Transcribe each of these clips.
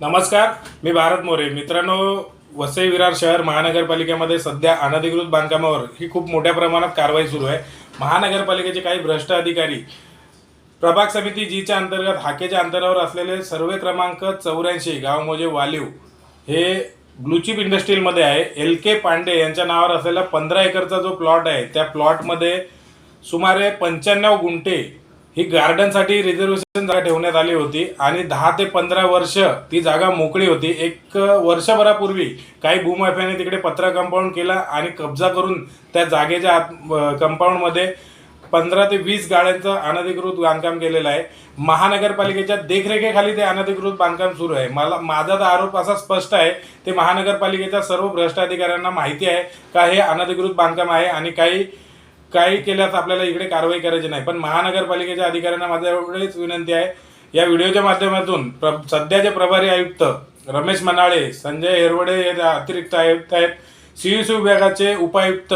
नमस्कार मी भारत मोरे. मित्रांनो वसई विरार शहर महानगरपालिकेमध्ये सध्या अनधिकृत बांधकामावर ही खूप मोठ्या प्रमाणात कारवाई सुरू आहे. महानगरपालिकेचे काही भ्रष्ट अधिकारी प्रभाग समिती जीच्या अंतर्गत हाकेच्या अंतरावर असलेले सर्वे क्रमांक चौऱ्याऐंशी गाव मोजे वालीव हे ब्लूचिप इंडस्ट्रीमध्ये आहे. एल के पांडे यांच्या नावावर असलेला पंधरा एकरचा जो प्लॉट आहे त्या प्लॉटमध्ये सुमारे पंच्याण्णव गुंठे ही गार्डनसाठी रिझर्वेशन जागा ठेवण्यात आली होती आणि दहा ते पंधरा वर्ष ती जागा मोकळी होती. एक वर्षभरापूर्वी काही भूमाफियाने तिकडे पत्रा कंपाऊंड केला आणि कब्जा करून त्या जागेच्या आत कंपाऊंडमध्ये पंधरा ते वीस गाड्यांचं अनधिकृत बांधकाम केलेलं आहे. महानगरपालिकेच्या देखरेखीखाली ते अनधिकृत बांधकाम सुरू आहे. मला माझा तर आरोप असा स्पष्ट आहे ते महानगरपालिकेच्या सर्व भ्रष्ट अधिकाऱ्यांना माहिती आहे का हे अनधिकृत बांधकाम आहे आणि काही काही केल्यास आपल्याला इकडे कारवाई करायची नाही. पण महानगरपालिकेच्या अधिकाऱ्यांना माझ्या एवढीच विनंती आहे. या व्हिडिओच्या माध्यमातून प्र सध्याचे प्रभारी आयुक्त रमेश मनाळे संजय हेरवडे हे अतिरिक्त आयुक्त आहेत सीयुसी विभागाचे उपायुक्त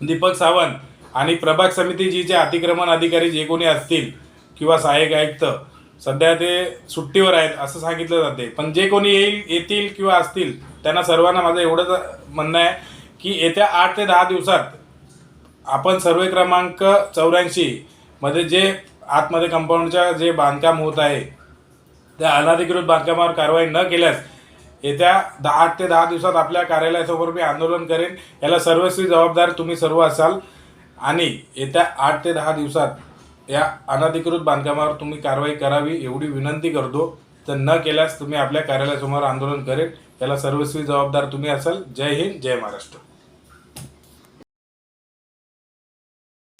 दीपक सावंत आणि प्रभाग समिती जे अतिक्रमण अधिकारी जे कोणी असतील किंवा सहाय्यक आयुक्त सध्या ते सुट्टीवर आहेत असं सांगितलं जाते. पण जे कोणी येईल येतील किंवा असतील त्यांना सर्वांना माझं एवढंच म्हणणं आहे की येत्या आठ ते दहा दिवसात आपण सर्वे क्रमांक चौऱ्याऐंशी मध्ये जे आतमध्ये कंपाऊंडच्या जे बांधकाम होत आहे त्या अनधिकृत बांधकामावर कारवाई न केल्यास येत्या दहा आठ ते दहा दिवसात आपल्या कार्यालयासमोर मी आंदोलन करेन. याला सर्वस्वी जबाबदार तुम्ही सर्व असाल आणि येत्या आठ ते दहा दिवसात या अनधिकृत बांधकामावर तुम्ही कारवाई करावी एवढी विनंती करतो. तर न केल्यास तुम्ही आपल्या कार्यालयासमोर आंदोलन करेन. याला सर्वस्वी जबाबदार तुम्ही असाल. जय हिंद जय महाराष्ट्र.